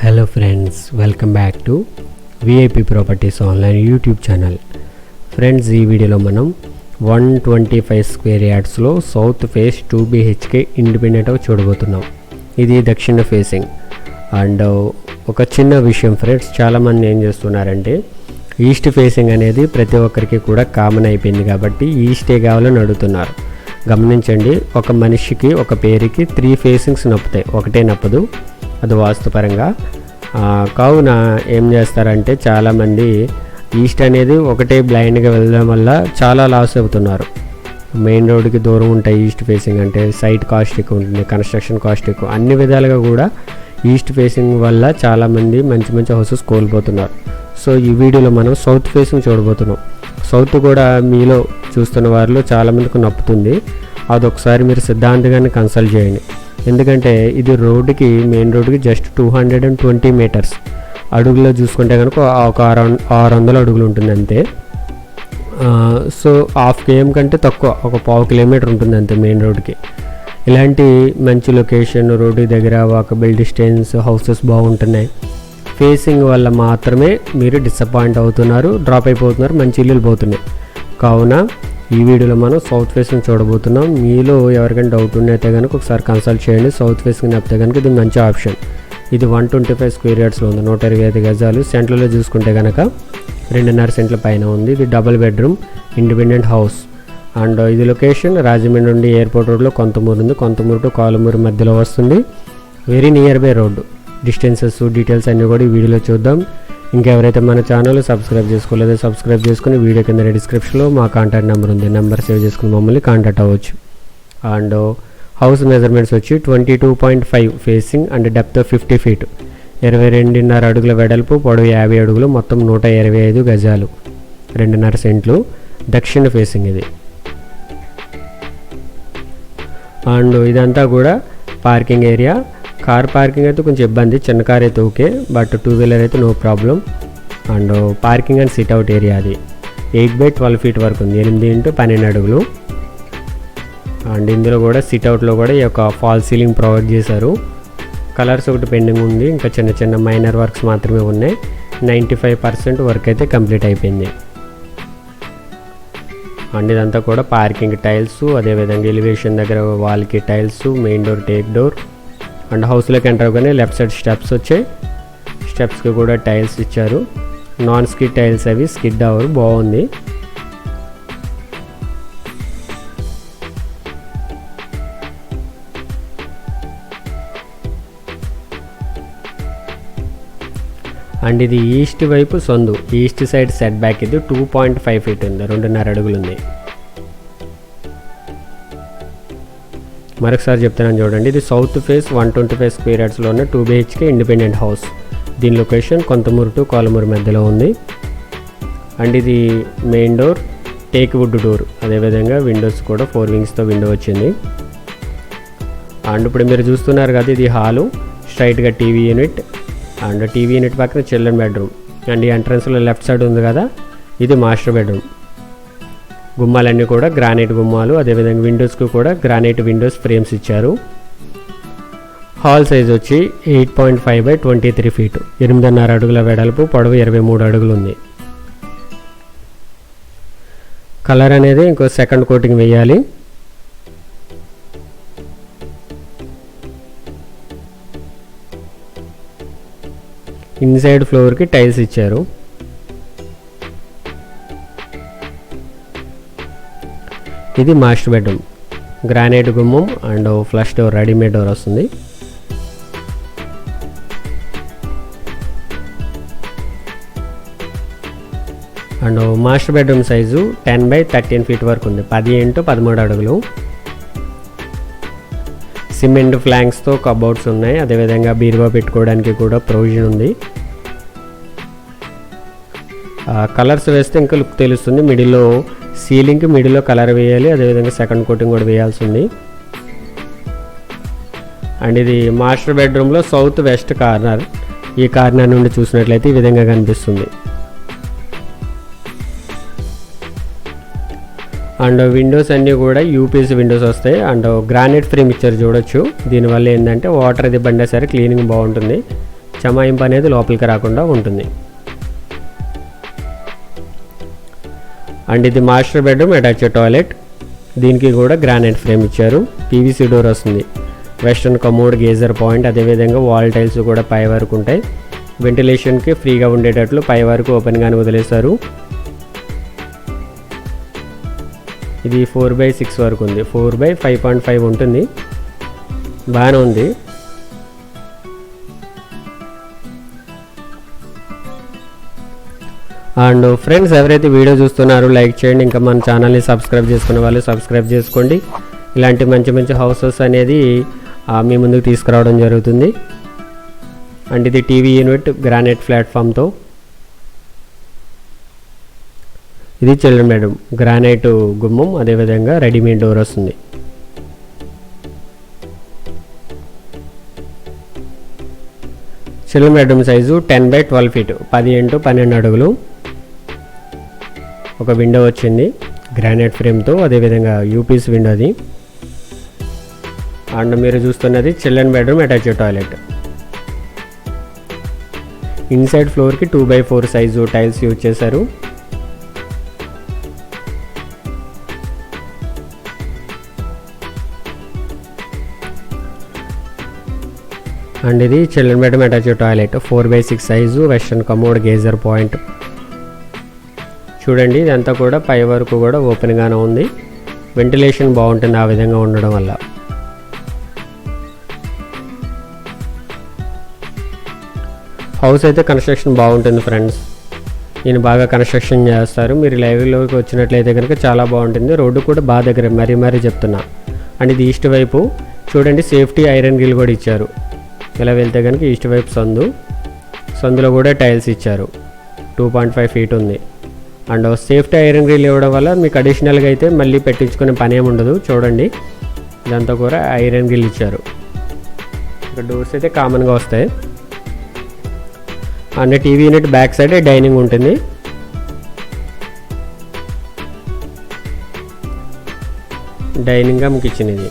Hello friends welcome back to VIP properties online YouTube channel friends ఈ వీడియోలో మనం one twenty five square యార్డ్స్లో south face two BHK ఇండిపెండెంట్గా చూడబోతున్నాం. ఇది దక్షిణ ఫేసింగ్ అండ్ uh, ఒక చిన్న విషయం ఫ్రెండ్స్ చాలామంది ఏం చేస్తున్నారంటే ఈస్ట్ ఫేసింగ్ అనేది ప్రతి ఒక్కరికి కూడా కామన్ అయిపోయింది కాబట్టి ఈస్టే కావాలని అడుగుతున్నారు. గమనించండి ఒక మనిషికి ఒక పేరుకి త్రీ ఫేసింగ్స్ నప్పుతాయి. ఒకటే నప్పదు. అది వాస్తుపరంగా. కావున ఏం చేస్తారంటే చాలామంది ఈస్ట్ అనేది ఒకటే బ్లైండ్గా వెళ్ళడం వల్ల చాలా లాస్ అవుతున్నారు. మెయిన్ రోడ్కి దూరం ఉంటాయి ఈస్ట్ ఫేసింగ్ అంటే సైట్ కాస్ట్ ఎక్కువ ఉంటుంది కన్స్ట్రక్షన్ కాస్ట్ ఎక్కువ అన్ని విధాలుగా కూడా ఈస్ట్ ఫేసింగ్ వల్ల చాలామంది మంచి మంచి హౌసెస్ కోల్పోతున్నారు. సో ఈ వీడియోలో మనం సౌత్ ఫేసింగ్ చూడబోతున్నాం. సౌత్ కూడా మీలో చూస్తున్న వారిలో చాలామందికి నప్పుతుంది. అదొకసారి మీరు సిద్ధాంతగాన్ని కన్సల్ట్ చేయండి. ఎందుకంటే ఇది రోడ్డుకి మెయిన్ రోడ్డుకి just two hundred and twenty metres అడుగులో చూసుకుంటే కనుక ఒక ఆరు వం- ఆరు వందల అడుగులు ఉంటుంది అంతే. సో హాఫ్ కేఎం కంటే తక్కువ ఒక పావు కిలోమీటర్ ఉంటుంది అంతే మెయిన్ రోడ్కి ఇలాంటి మంచి లొకేషన్ రోడ్డు దగ్గర వాకబుల్ డిస్టెన్స్ హౌసెస్ బాగుంటున్నాయి. ఫేసింగ్ వల్ల మాత్రమే మీరు డిసప్పాయింట్ అవుతున్నారు డ్రాప్ అయిపోతున్నారు మంచి ఇల్లులు పోతున్నాయి. కావున ఈ వీడియోలో మనం సౌత్ ఫేసింగ్ చూడబోతున్నాం. మీలో ఎవరికైనా డౌట్ ఉన్నైతే కనుక ఒకసారి కన్సల్ట్ చేయండి. సౌత్ ఫేసింగ్ నప్పితే కనుక ఇది మంచి ఆప్షన్ ఇది వన్ ట్వంటీ ఫైవ్ స్క్వేర్ యార్డ్స్లో ఉంది. నూట ఇరవై ఐదు గజాలు. సెంట్రల్లో చూసుకుంటే కనుక రెండున్నర సెంట్ల పైన ఉంది. ఇది double bedroom independent house and ఇది లొకేషన్ రాజమండ్రి నుండి ఎయిర్పోర్ట్ రోడ్లో కొంతమూరు ఉంది. కొంతమూరు టు కాలుమూరు మధ్యలో వస్తుంది. Very near by road distances details అన్నీ కూడా ఈ వీడియోలో చూద్దాం. ఇంకెవరైతే మన ఛానల్ సబ్స్క్రైబ్ చేసుకోలేదో సబ్స్క్రైబ్ చేసుకుని వీడియో కింద డిస్క్రిప్షన్లో మా కాంటాక్ట్ నెంబర్ ఉంది. నెంబర్ సేవ్ చేసుకుని మమ్మల్ని కాంటాక్ట్ అవ్వచ్చు. అండ్ హౌస్ మెజర్మెంట్స్ వచ్చి twenty two point five facing and depth fifty feet ఇరవై రెండున్నర అడుగుల వెడల్పు పొడవు యాభై అడుగులు మొత్తం నూట ఇరవై ఐదు గజాలు. రెండున్నర సెంట్లు దక్షిణ ఫేసింగ్ ఇది. అండ్ ఇదంతా కూడా పార్కింగ్ ఏరియా కార్ పార్కింగ్ అయితే కొంచెం ఇబ్బంది. చిన్న కార్ అయితే ఓకే బట్ టూ వీలర్ అయితే no problem and parking and sit out area అది. ఎయిట్ బై ట్వెల్వ్ ఫీట్ వరకు ఉంది. ఎనిమిది ఇంటూ పన్నెండు అడుగులు. అండ్ ఇందులో కూడా సిట్ అవుట్లో కూడా ఈ యొక్క ఫాల్ సీలింగ్ ప్రొవైడ్ చేశారు. కలర్స్ ఒకటి పెండింగ్ ఉంది. ఇంకా చిన్న చిన్న మైనర్ వర్క్స్ మాత్రమే ఉన్నాయి. నైంటీ ఫైవ్ పర్సెంట్ వర్క్ అయితే కంప్లీట్ అయిపోయింది. అండ్ ఇదంతా కూడా పార్కింగ్ టైల్స్ అదేవిధంగా ఎలివేషన్ దగ్గర వాల్కి tiles main door teak door and హౌస్లోకి ఎంటర్ అవ్వగానే లెఫ్ట్ సైడ్ స్టెప్స్ వచ్చాయి. స్టెప్స్కి కూడా టైల్స్ ఇచ్చారు. నాన్ స్కిడ్ టైల్స్ అవి స్కిడ్ అవర్ బాగుంది. అండ్ ఇది ఈస్ట్ వైపు సొందు. ఈస్ట్ సైడ్ సెట్ బ్యాక్ ఇది టూ పాయింట్ ఫైవ్ ఫీట్ ఉంది. రెండున్నర అడుగులు ఉంది మరొకసారి చెప్తున్నాను చూడండి. ఇది south face one twenty five square యార్డ్స్లో ఉన్న టూ బిహెచ్కే ఇండిపెండెంట్ హౌస్ దీని లొకేషన్ కొంతమూరు టు కోలమూరు మధ్యలో ఉంది. అండ్ ఇది main door teak wood door అదేవిధంగా విండోస్ కూడా ఫోర్ వింగ్స్తో విండో వచ్చింది. అండ్ ఇప్పుడు మీరు చూస్తున్నారు కదా ఇది హాలు స్ట్రైట్గా TV unit and TV unit పక్కన చిల్డ్రన్ బెడ్రూమ్ అండ్ ఈ ఎంట్రన్స్లో లెఫ్ట్ సైడ్ ఉంది కదా ఇది మాస్టర్ బెడ్రూమ్ గుమ్మాలన్నీ కూడా గ్రానైట్ గుమ్మాలు అదేవిధంగా విండోస్కి కూడా గ్రానైట్ విండోస్ ఫ్రేమ్స్ ఇచ్చారు. హాల్ సైజ్ వచ్చి eight point five by twenty three feet ఎనిమిదిన్నర అడుగుల వెడల్పు పొడవు ఇరవై మూడు అడుగులు ఉంది. కలర్ అనేది ఇంకో సెకండ్ కోటింగ్ వేయాలి. ఇన్సైడ్ ఫ్లోర్కి టైల్స్ ఇచ్చారు. ఇది మాస్టర్ బెడ్రూమ్. గ్రానైట్ గుమ్మం and flush door readymade door వస్తుంది. And master bedroom size ten by thirteen feet వరకు ఉంది. పది ఇంటూ పదమూడు అడుగులు. సిమెంట్ ఫ్లాంక్స్తో కబోర్డ్స్ ఉన్నాయి. అదేవిధంగా బీరువా పెట్టుకోవడానికి కూడా ప్రొవిజన్ ఉంది. కలర్స్ వేస్తే ఇంకా లుక్ తెలుస్తుంది. మిడిల్లో సీలింగ్కి మిడిల్లో కలర్ వేయాలి అదేవిధంగా సెకండ్ కోటింగ్ కూడా వేయాల్సి ఉంది అండ్ ఇది మాస్టర్ బెడ్రూమ్లో సౌత్ వెస్ట్ కార్నర్. ఈ కార్నర్ నుండి చూసినట్లయితే ఈ విధంగా కనిపిస్తుంది. అండ్ విండోస్ అన్నీ కూడా యూపీఎస్ విండోస్ వస్తాయి. అండ్ గ్రానైట్ ఫ్రేమ్ ఇచ్చారు చూడొచ్చు. దీనివల్ల ఏంటంటే వాటర్ అది బండే సరే క్లీనింగ్ బాగుంటుంది. చమాయింపు అనేది లోపలికి రాకుండా ఉంటుంది. అండ్ ఇది మాస్టర్ బెడ్రూమ్ అటాచ్ టాయిలెట్. దీనికి కూడా గ్రానైట్ ఫ్రేమ్ ఇచ్చారు. పీవీసీ డోర్ వస్తుంది. వెస్ట్రన్ కమోడ్ గేజర్ పాయింట్ అదేవిధంగా వాల్ టైల్స్ కూడా పై వరకు ఉంటాయి. వెంటిలేషన్కి ఫ్రీగా ఉండేటట్లు పై వరకు ఓపెన్గానే వదిలేశారు. ఇది ఫోర్ బై సిక్స్ వరకు ఉంది. Four by five point five ఉంటుంది. బాగానే ఉంది. అండ్ ఫ్రెండ్స్ ఎవరైతే వీడియో చూస్తున్నారో లైక్ చేయండి. ఇంకా మన ఛానల్ని సబ్స్క్రైబ్ చేసుకునే వాళ్ళు సబ్స్క్రైబ్ చేసుకోండి. ఇలాంటి మంచి మంచి హౌసెస్ అనేది మీ ముందుకు తీసుకురావడం జరుగుతుంది. అండ్ ఇది టీవీ యూనిట్ గ్రానైట్ ప్లాట్ఫామ్తో. ఇది చిల్డ్రన్ బెడ్రూమ్. గ్రానైట్ గుమ్మం అదేవిధంగా రెడీమేడ్ డోర్ వస్తుంది. Children bedroom size ten by twelve feet. పది ఇంటూ పన్నెండు అడుగులు. ఒక విండో వచ్చింది గ్రానైట్ ఫ్రేమ్తో అదేవిధంగా యూపీస్ విండో అది. అండ్ మీరు చూస్తున్నది children bedroom attach toilet inside ఫ్లోర్కి two by four size tiles use చేశారు. అండ్ ఇది children bedroom attach toilet four by six size western commode geyser point చూడండి ఇదంతా కూడా పై వరకు కూడా ఓపెన్గానే ఉంది. వెంటిలేషన్ బాగుంటుంది ఆ విధంగా ఉండడం వల్ల. హౌస్ అయితే కన్స్ట్రక్షన్ బాగుంటుంది ఫ్రెండ్స్ నేను బాగా కన్స్ట్రక్షన్ చేస్తారు. మీరు లైవ్లోకి వచ్చినట్లయితే కనుక చాలా బాగుంటుంది. రోడ్డు కూడా బాగా దగ్గర మరీ మరీ చెప్తున్నా. అండ్ ఇది ఈస్ట్ వైపు. చూడండి సేఫ్టీ ఐరన్ గిల్ కూడా ఇచ్చారు. ఇలా వెళ్తే కనుక ఈస్ట్ వైపు సందు. సందులో కూడా టైల్స్ ఇచ్చారు. టూ పాయింట్ ఫైవ్ ఫీట్ ఉంది. అండ్ సేఫ్టీ ఐరన్ గ్రిల్ ఇవ్వడం వల్ల మీకు అడిషనల్గా అయితే మళ్ళీ పెట్టించుకునే పని ఏమి ఉండదు. చూడండి. ఇదంతా కూడా ఐరన్ గ్రిల్ ఇచ్చారు. ఇక్కడ డోర్స్ అయితే కామన్గా వస్తాయి. And TV unit back side dining ఉంటుంది. డైనింగ్గా మీకు కిచెన్ ఇది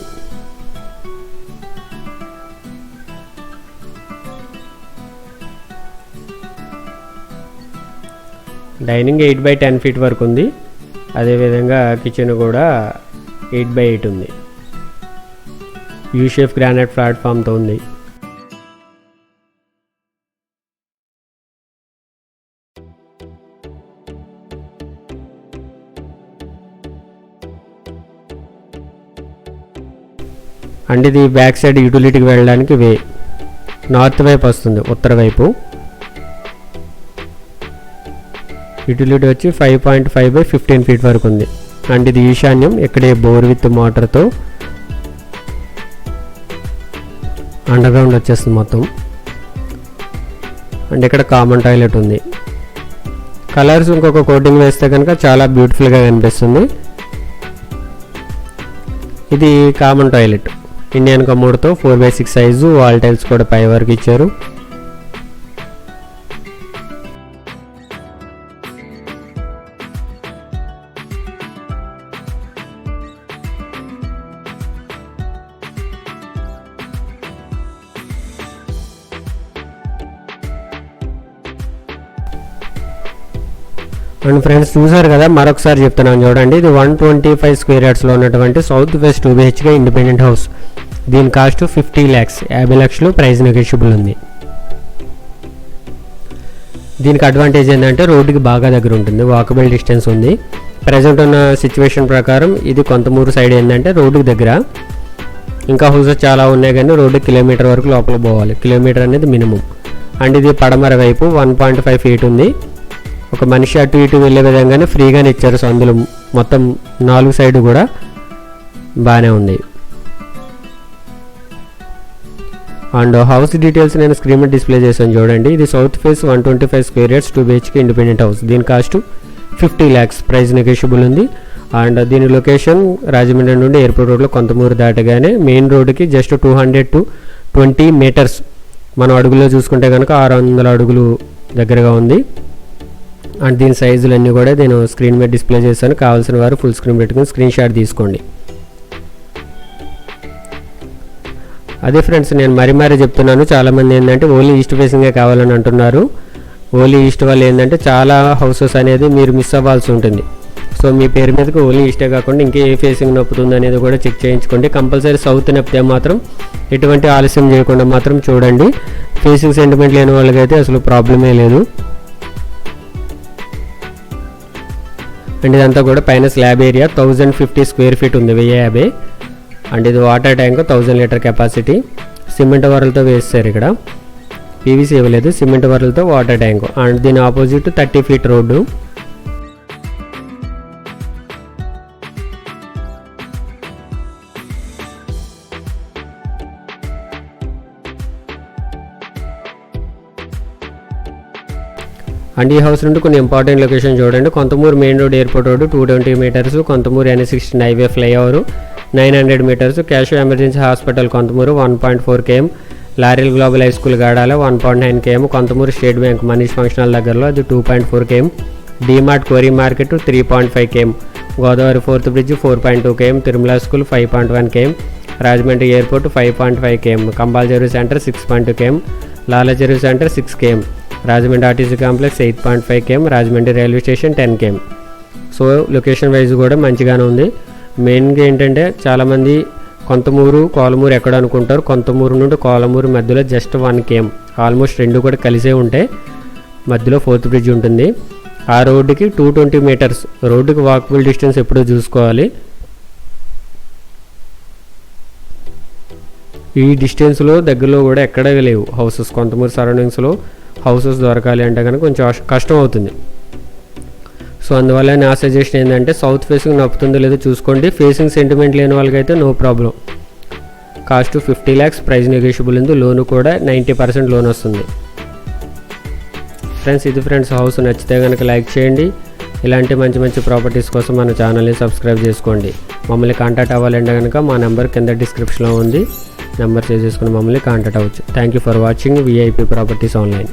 dining eight by ten feet వరకు ఉంది. అదేవిధంగా కిచెన్ కూడా ఎయిట్ బై ఎయిట్ ఉంది. యూ షేప్ గ్రానైట్ ప్లాట్ఫామ్తో ఉంది. అండ్ ఇది బ్యాక్ సైడ్ యూటిలిటీకి వెళ్ళడానికి వే నార్త్ వైపు వస్తుంది ఉత్తర వైపు. యూటిలిటీ వచ్చి five point five by fifteen feet వరకు ఉంది. అండ్ ఇది ఈశాన్యం ఇక్కడే బోర్ విత్ మోటార్తో అండర్గ్రౌండ్ వచ్చేస్తుంది మొత్తం. అండ్ ఇక్కడ కామన్ టాయిలెట్ ఉంది. కలర్స్ ఇంకొక కోటింగ్ వేస్తే కనుక చాలా బ్యూటిఫుల్గా కనిపిస్తుంది. ఇది common toilet Indian కమోడ్తో four by six size wall tiles కూడా పై వరకు ఇచ్చారు. అండ్ ఫ్రెండ్స్ చూసారు కదా మరొకసారి చెప్తున్నాను చూడండి. ఇది వన్ ట్వంటీ ఫైవ్ స్క్వేర్ యార్డ్స్లో ఉన్నటువంటి south west two BHK independent house. దీని కాస్ట్ ఫిఫ్టీ ల్యాక్స్ యాభై లక్షలు ప్రైస్ నెగోషియబుల్ ఉంది. దీనికి అడ్వాంటేజ్ ఏంటంటే రోడ్డుకి బాగా దగ్గర ఉంటుంది వాకబుల్ డిస్టెన్స్ ఉంది. ప్రజెంట్ ఉన్న సిచ్యువేషన్ ప్రకారం ఇది కొంతమూరు సైడ్ ఏంటంటే రోడ్డుకి దగ్గర. ఇంకా హౌసెస్ చాలా ఉన్నాయి కానీ రోడ్డు కిలోమీటర్ వరకు లోపల పోవాలి. కిలోమీటర్ అనేది మినిమం అండ్ ఇది పడమర వైపు వన్ పాయింట్ ఫైవ్ ఫీట్ ఉంది. ఒక మనిషి అటు ఇటు వెళ్ళే విధంగానే ఫ్రీగానే ఇచ్చారు. సందులు మొత్తం నాలుగు సైడ్ కూడా బాగానే ఉంది. అండ్ హౌస్ డీటెయిల్స్ నేను స్క్రీన్ మీద డిస్ప్లే చేశాను చూడండి. ఇది south face one twenty five square years two BHK independent house. దీని cost fifty lakhs. Price negotiable ఉంది. అండ్ దీని లొకేషన్ రాజమండ్రి నుండి ఎయిర్పోర్ట్ రోడ్లో కొంతమూరు దాటగానే మెయిన్ రోడ్డుకి just two hundred to twenty metres. మనం అడుగులో చూసుకుంటే కనుక ఆరు వందల అడుగులు దగ్గరగా ఉంది. అండ్ దీని సైజులు అన్నీ కూడా నేను స్క్రీన్ మీద డిస్ప్లే చేశాను. కావాల్సిన వారు ఫుల్ స్క్రీన్ పెట్టుకుని స్క్రీన్ షాట్ తీసుకోండి. అదే ఫ్రెండ్స్ నేను మరీ మరీ చెప్తున్నాను. చాలామంది ఏంటంటే ఓన్లీ ఈస్ట్ ఫేసింగే కావాలని అంటున్నారు. ఓన్లీ ఈస్ట్ వల్ల ఏంటంటే చాలా హౌసెస్ అనేది మీరు మిస్ అవ్వాల్సి ఉంటుంది. సో మీ పేరు మీదకి ఓన్లీ ఈస్టే కాకుండా ఇంకే ఏ ఫేసింగ్ నొప్పుతుంది అనేది కూడా చెక్ చేయించుకోండి. కంపల్సరీ సౌత్ నొప్పితే మాత్రం ఎటువంటి ఆలస్యం చేయకుండా మాత్రం చూడండి. ఫేసింగ్ సెంటిమెంట్ లేని వాళ్ళకైతే అసలు ప్రాబ్లమే లేదు. అండ్ ఇదంతా కూడా పైన slab area thousand fifty square feet ఉంది వెయ్యి యాభై. అండ్ ఇది water tank thousand litre capacity cement వరలతో వేస్తారు ఇక్కడ. పీవీసీ ఇవ్వలేదు సిమెంట్ వరలతో వాటర్ ట్యాంక్ అండ్ దీని opposite thirty feet road. And ఈ హౌస్ నుండి కొన్ని ఇంపార్టెంట్ లొకేషన్ చూడండి. Konthamuru main road airport road two twenty metres Konthamuru N sixteen highway flyover nine hundred metres cash emergency hospital Konthamuru one point four KM laurel global high school Gadala one point nine KM Konthamuru state bank Manish functional దగ్గరలో అది two point four KM DMart కోరీ market three point five KM Godavari fourth bridge four point two KM Tirumala school five point one KM Rajahmundry airport five point five KM Kambal Cheruvu centre six point two KM Lala Cheruvu centre six KM Rajahmundry RTC complex eight point five KM Rajahmundry railway station ten KM so location wise కూడా మంచిగానే ఉంది. మెయిన్గా ఏంటంటే చాలామంది కొంతమూరు కోలమూరు ఎక్కడ అనుకుంటారు. కొంతమూరు నుండి కోలమూరు మధ్యలో జస్ట్ వన్ కేఎం ఆల్మోస్ట్ రెండు కూడా కలిసే ఉంటాయి మధ్యలో ఫోర్త్ బ్రిడ్జ్ ఉంటుంది. ఆ రోడ్డుకి టూ ట్వంటీ మీటర్స్ రోడ్డుకి వాకబుల్ డిస్టెన్స్ ఎప్పుడూ చూసుకోవాలి. ఈ డిస్టెన్స్లో దగ్గరలో కూడా ఎక్కడ లేవు. హౌసెస్ కొంతమూరు సరౌండింగ్స్లో. హౌసెస్ దొరకాలి అంటే కనుక కొంచెం కష్టం అవుతుంది సో అందువల్ల నా సజెషన్ ఏంటంటే సౌత్ ఫేసింగ్ నప్పుతుందో లేదో చూసుకోండి. ఫేసింగ్ సెంటిమెంట్ లేని వాళ్ళకైతే no problem. Cost fifty lakhs price negotiable ఉంది లోన్ కూడా నైంటీ పర్సెంట్ లోన్ వస్తుంది. ఫ్రెండ్స్ ఇది ఫ్రెండ్స్ హౌస్ నచ్చితే కనుక లైక్ చేయండి. ఇలాంటి మంచి మంచి ప్రాపర్టీస్ కోసం మన ఛానల్ని సబ్స్క్రైబ్ చేసుకోండి. మమ్మల్ని కాంటాక్ట్ అవ్వాలంటే కనుక మా నెంబర్ కింద డిస్క్రిప్షన్లో ఉంది. నెంబర్ చేసేసుకుని మమ్మల్ని కాంటాక్ట్ అవ్వచ్చు. Thank you for watching VIP properties online